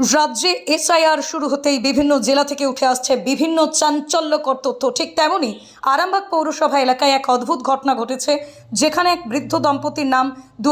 রাজ্যে এসআইআর শুরু হতেই বিভিন্ন জেলা থেকে উঠে আসছে বিভিন্ন চাঞ্চল্যকর তথ্য। ঠিক তেমনই আরামবাগ পৌরসভা এলাকায় এক অদ্ভুত ঘটনা ঘটেছে, যেখানে এক বৃদ্ধ দম্পতির নাম দু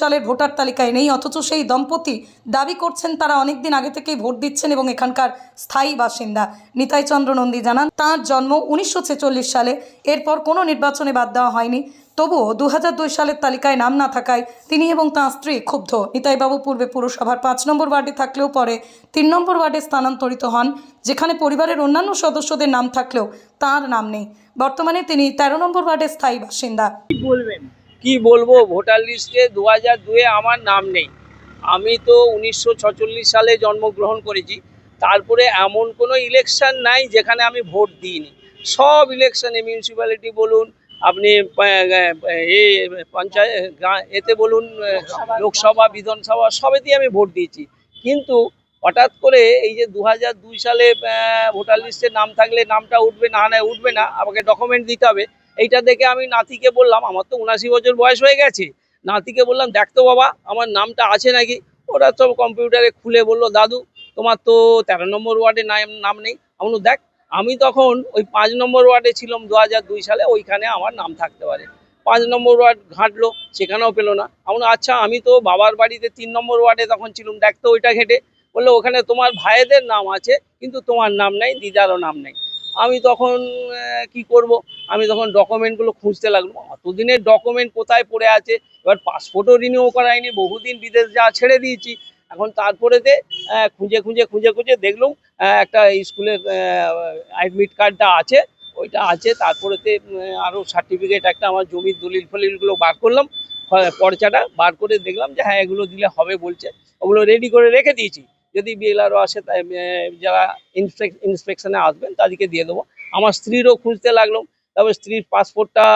সালের ভোটার তালিকায় নেই, অথচ সেই দম্পতি দাবি করছেন তারা অনেকদিন আগে থেকেই ভোট দিচ্ছেন এবং এখানকার স্থায়ী বাসিন্দা। নিতাই চন্দ্র নন্দী জানান, তাঁর জন্ম উনিশশো ছেচল্লিশ সালে, এরপর কোনো নির্বাচনে বাদ দেওয়া হয়নি। তবুও দু সালের তালিকায় নাম না থাকায় তিনি এবং তাঁর স্ত্রী ক্ষুব্ধ। নিতাইবাবু পূর্বে পুরসভার পাঁচ নম্বর ওয়ার্ডে থাকলেও পরে তিন নম্বর ওয়ার্ডে স্থানান্তরিত হন, যেখানে পরিবারের অন্যান্য সদস্যদের নাম থাকলেও তার নাম নেই। বর্তমানে তিনি তেরো নম্বর ওয়ার্ডের স্থায়ী বাসিন্দা। বলবেন? কি বলব? ভোটার লিস্টে দু হাজার দুয়ে আমার নাম নেই। আমি তো উনিশশো সালে জন্মগ্রহণ করেছি। তারপরে এমন কোনো ইলেকশন নাই যেখানে আমি ভোট দিইনি। সব ইলেকশনে মিউনিসিপ্যালিটি বলুন আপনি এ পঞ্চায়েত এতে বলুন লোকসভা। বিধানসভা সবেতেই আমি ভোট দিয়েছি। কিন্তু হঠাৎ করে এই যে দু দুই সালে ভোটার লিস্টে নাম থাকলে নামটা উঠবে না না উঠবে না আমাকে ডকুমেন্ট দিতে হবে। এইটা দেখে আমি নাতিকে বললাম আমার তো উনাশি বছর বয়স হয়ে গেছে। নাতিকে বললাম দেখ তো বাবা আমার নামটা আছে নাকি? ওরা সব কম্পিউটারে খুলে বলল দাদু তোমার তো তেরো নম্বর ওয়ার্ডে নাম নাম নেই। আমি দেখ আমি তখন ওই পাঁচ নম্বর ওয়ার্ডে ছিলাম দু দুই সালে ওইখানে আমার নাম থাকতে পারে। পাঁচ নম্বর ওয়ার্ড ঘাঁটলো সেখানেও পেল না। আমি বললাম, আচ্ছা আমি তো বাবার বাড়িতে তিন নম্বর ওয়ার্ডে তখন ছিলাম দেখ তো ওইটা ঘেটে। বলল ওখানে তোমার ভাইদের নাম আছে কিন্তু তোমার নাম নেই দিদারও নাম নেই। আমি তখন কি করব? আমি তখন ডকুমেন্টগুলো খুঁজতে লাগল। অতদিনের ডকুমেন্ট কোথায় পড়ে আছে? এবার পাসপোর্টও রিনিউ করাইনি বহুদিন বিদেশ যা ছেড়ে দিয়েছি। এখন তারপরেতে খুঁজে খুঁজে খুঁজে খুঁজে দেখলাম একটা স্কুলের অ্যাডমিট কার্ডটা আছে, ওইটা আছে, তারপরেতে আরও সার্টিফিকেট একটা আমার জমির দলিল ফলিলগুলো বার করলাম পর্চাটা বার করে দেখলাম যে হ্যাঁ এগুলো দিলে হবে বলছে, ওগুলো রেডি করে রেখে দিয়েছি, যদি বিএলআরও আসে যারা ইন্সপেকশনে আসবেন, তাদেরকে দিয়ে দেবো, আমার স্ত্রীরও খুঁজতে লাগলাম, তারপর স্ত্রীর পাসপোর্টটা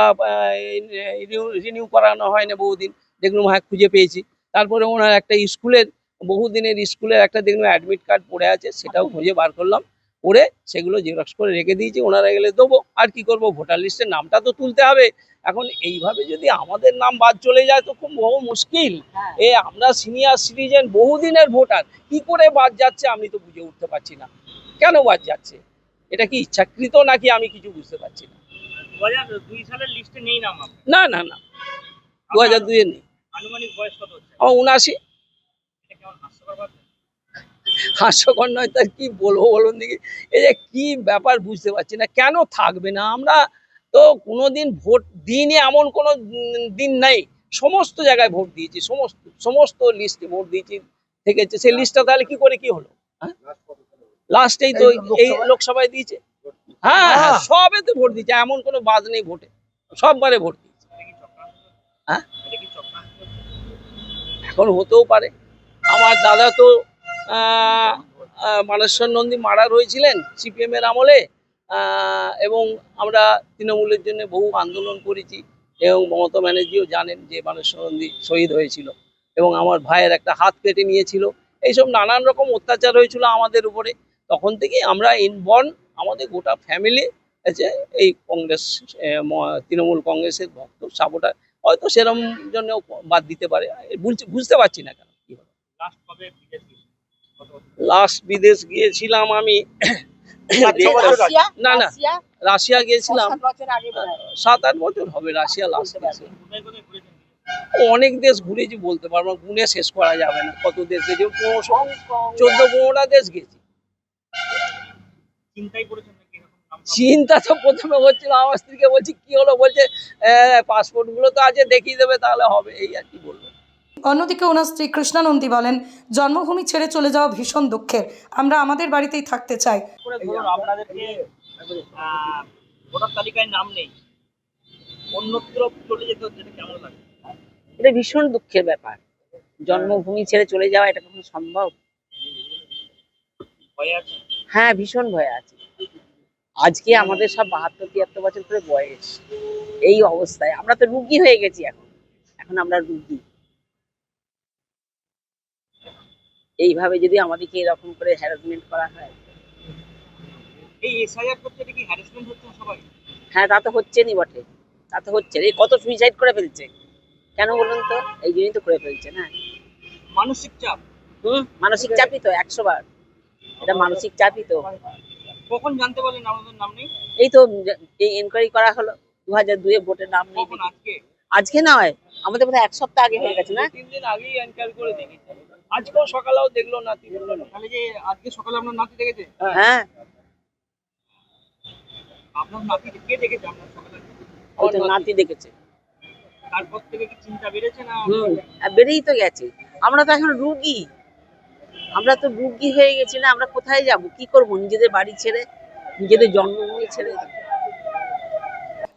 রিনিউ করানো হয় না বহুদিন, দেখলাম হ্যাঁ খুঁজে পেয়েছি, তারপরে ওনার একটা স্কুলের বহুদিনের স্কুলের একটা দেখলাম অ্যাডমিট কার্ড পড়ে আছে সেটাও খুঁজে বার করলাম। করে সেগুলো জেরক্স করে রেখে দিয়েছি ওনারা গেলে দেবো। আর কি করব? ভোটার লিস্টের নামটা তো তুলতে হবে। এখন এইভাবে যদি আমাদের নাম বাদ চলে যায় তো খুব বহু মুশকিল। হ্যাঁ। এ আমরা সিনিয়র সিটিজেন বহুদিনের ভোটার কি করে বাদ যাচ্ছে আমি তো বুঝে উঠতে পারছি না। কেন বাদ যাচ্ছে? এটা কি ইচ্ছাকৃত নাকি আমি কিছু বুঝতে পারছি না? দু হাজার দুই সালের লিস্টে নেই নাম না না না। দু হাজার দুইয়ের নেই। আনুমানিক বয়স কত হচ্ছে? আমার উনআশি। হাস্যকর নয় তার কি বলব বলুন দেখি। এই যে কি ব্যাপার বুঝতে পারছি না কেন থাকবে না? আমরা তো কোনোদিন ভোট দিনে এমন কোনো দিন নাই। সমস্ত জায়গায় ভোট দিয়েছি সমস্ত সমস্ত লিস্টে ভোট দিয়েছি থেকেছে। সেই লিস্টটা তাহলে কি করে কি হলো? লাস্টেই তো এই লোকসভায়? দিয়েছে? হ্যাঁ হ্যাঁ সবেতে ভোট দিয়েছে এমন কোনো বাদ নেই ভোটে। সববারে ভোট দিয়েছে? হ্যাঁ? এখন হতেও পারে। আমার দাদা তো মানেশ্বর নন্দী মারা রয়েছিলেন সিপিএম এর আমলে এবং আমরা তৃণমূলের জন্য বহু আন্দোলন করেছি এবং মমতা ব্যানার্জিও জানেন যে মানেশ্বর নন্দী শহীদ হয়েছিল এবং আমার ভাইয়ের একটা হাত কেটে নিয়েছিল। এইসব নানান রকম অত্যাচার হয়েছিল আমাদের উপরে। তখন থেকেই আমরা ইনবর্ন আমাদের গোটা ফ্যামিলি আছে, এই কংগ্রেস তৃণমূল কংগ্রেসের ভক্ত, সাপোর্টার, হয়তো সেরম জন্য বাদ দিতে পারে। বুঝতে পারছি না কেন। লাস্ট বিদেশ গিয়েছিলাম আমি না না রাশিয়া? রাশিয়া গিয়েছিলাম। সাত আট বছর হবে রাশিয়া লাস্ট অনেক দেশ ঘুরেছি বলতে পারব গুনে শেষ করা যাবে না। কত দেশ গেছি পনেরোশো চোদ্দ পনেরোটা দেশ গেছি? চিন্তা তো প্রথমে হচ্ছিল আমার স্ত্রীকে বলছি কি হলো? বলছে পাসপোর্টগুলো তো আছে দেখিয়ে দেবে তাহলে হবে এই আর কি বলব? অন্যদিকে ওনার স্ত্রী কৃষ্ণানন্দী বলেন জন্মভূমি ছেড়ে চলে যাওয়া ভীষণ দুঃখের। আমরা আমাদের বাড়িতেই থাকতে চাই। আপনাদেরকে আহ, ভোটার তালিকায় নাম নেই। অন্যত্র চলে যেতে হচ্ছে এটা কেমন লাগে? এটা ভীষণ দুঃখের ব্যাপার। জন্মভূমি ছেড়ে চলে যাওয়া এটা কখনো সম্ভব? ভয় আছে? হ্যাঁ ভীষণ ভয় আছে। আজকে আমাদের সব বাহাত্তর তিয়াত্তর বছর করে বয়স। এই অবস্থায় আমরা তো রুগী হয়ে গেছি এখন। এখন আমরা রুগী। এইভাবে যদি আমাদেরকে এরকম করে হ্যারাসমেন্ট করা হয়। এই এসআইআর করতে কি হ্যারাসমেন্ট হচ্ছে সবাই? হ্যাঁ তা তো হচ্ছে নি বটে। তা তো হচ্ছে এই কত সুইসাইড করে ফেলছে? কেন বলুন তো? এই জন্যই তো করে ফেলছে না? মানসিক চাপ? হুম? মানসিক চাপই তো একশো বার। এটা মানসিক চাপই তো। কখন জানতে পারলেন আমাদের নাম নেই? এই তো এই এনকোয়ারি করা হলো। দু হাজার দুয়ে ভোটের নাম নেই। আজকে? আজকে নয়। আমাদের বোধহয় এক সপ্তাহ আগে হয়ে গেছে না? তিন দিন আগেই এনকোয়ারি করে দেখেছি আজকেও সকালেও দেখল না তিনজন তাহলে যে আজকে সকালে আপনার নাতি দেখেছে? হ্যাঁ। আপনার নাতি কে দেখেছে আপনার সকালে? ওই তো নাতি দেখেছে। তারপর থেকে কি চিন্তা বেড়েছে না? আর বেড়েই তো গেছে। আমরা তো এখন রুগী। আমরা তো রুগী হয়ে গেছি না আমরা কোথায় যাব? কি করব? নিজেদের বাড়ি ছেড়ে নিজেদের জন্মভূমি ছেড়ে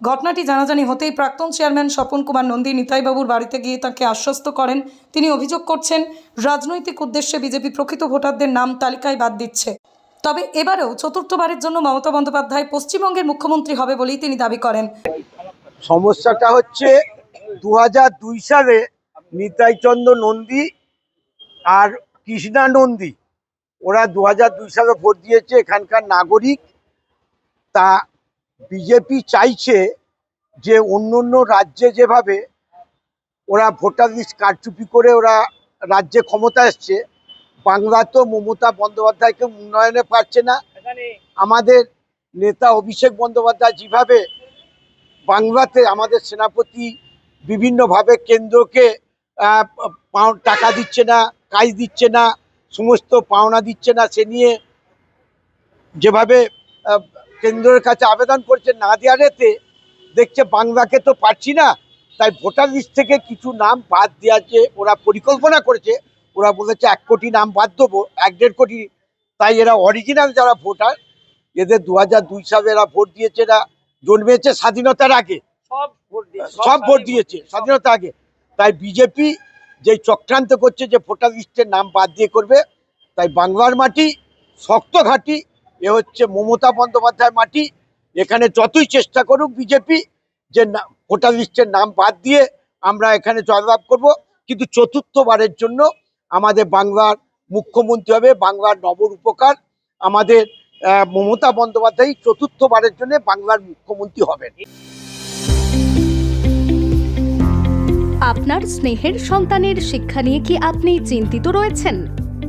ঘটনাটি জানাজানি হতেই প্রাক্তন চেয়ারম্যান স্বপন কুমার নন্দী নিতাইবাবুর বাড়িতে গিয়ে তাকে আশ্বস্ত করেন। তিনি অভিযোগ করছেন, রাজনৈতিক উদ্দেশ্যে বিজেপি প্রকৃত ভোটারদের নাম তালিকায় বাদ দিচ্ছে। তবে এবারেও চতুর্থবারের জন্য মমতা বন্দ্যোপাধ্যায় পশ্চিমবঙ্গের মুখ্যমন্ত্রী হবে বলেই তিনি দাবি করেন। সমস্যাটা হচ্ছে দু সালে নিতাইচন্দ্র নন্দী আর কৃষ্ণা নন্দী, ওরা দু সালে ভোট দিয়েছে, এখানকার নাগরিক। তা বিজেপি চাইছে যে অন্য অন্য রাজ্যে যেভাবে ওরা ভোটার লিস্ট কারচুপি করে ওরা রাজ্যে ক্ষমতা এসছে, বাংলা তো মমতা বন্দ্যোপাধ্যায়কে উন্নয়নে পারছে না। আমাদের নেতা অভিষেক বন্দ্যোপাধ্যায় যেভাবে বাংলাতে আমাদের সেনাপতি বিভিন্নভাবে কেন্দ্রকে টাকা দিচ্ছে না, কাজ দিচ্ছে না, সমস্ত পাওনা দিচ্ছে না, সে নিয়ে যেভাবে কেন্দ্রের কাছে আবেদন করছে না দেওয়ারেতে দেখছে বাংলাকে তো পারছি না তাই ভোটার লিস্ট থেকে কিছু নাম বাদ দেওয়ার যে ওরা পরিকল্পনা করেছে ওরা বলেছে এক কোটি নাম বাদ দেবো এক দেড় কোটি তাই এরা অরিজিনাল যারা ভোটার এদের দু হাজার দুই সালে এরা ভোট দিয়েছে এরা জন্মেছে স্বাধীনতার আগে। সব ভোট দিয়ে সব ভোট দিয়েছে স্বাধীনতা আগে। তাই বিজেপি যে চক্রান্ত করছে যে ভোটার লিস্টের নাম বাদ দিয়ে করবে তাই বাংলার মাটি শক্ত ঘাঁটি এ হচ্ছে মমতা বন্দ্যোপাধ্যায় মাটি। এখানে যতই চেষ্টা করুক বিজেপি যে ভোটার লিস্টের নাম বাদ দিয়ে আমরা এখানে জয়লাভ করব। কিন্তু চতুর্থবারের জন্য আমাদের বাংলার মুখ্যমন্ত্রী হবে, বাংলার নবর উপকার। আমাদের মমতা বন্দ্যোপাধ্যায় চতুর্থবারের জন্য বাংলার মুখ্যমন্ত্রী হবেন। আপনার স্নেহের সন্তানের শিক্ষা নিয়ে কি আপনি চিন্তিত রয়েছেন?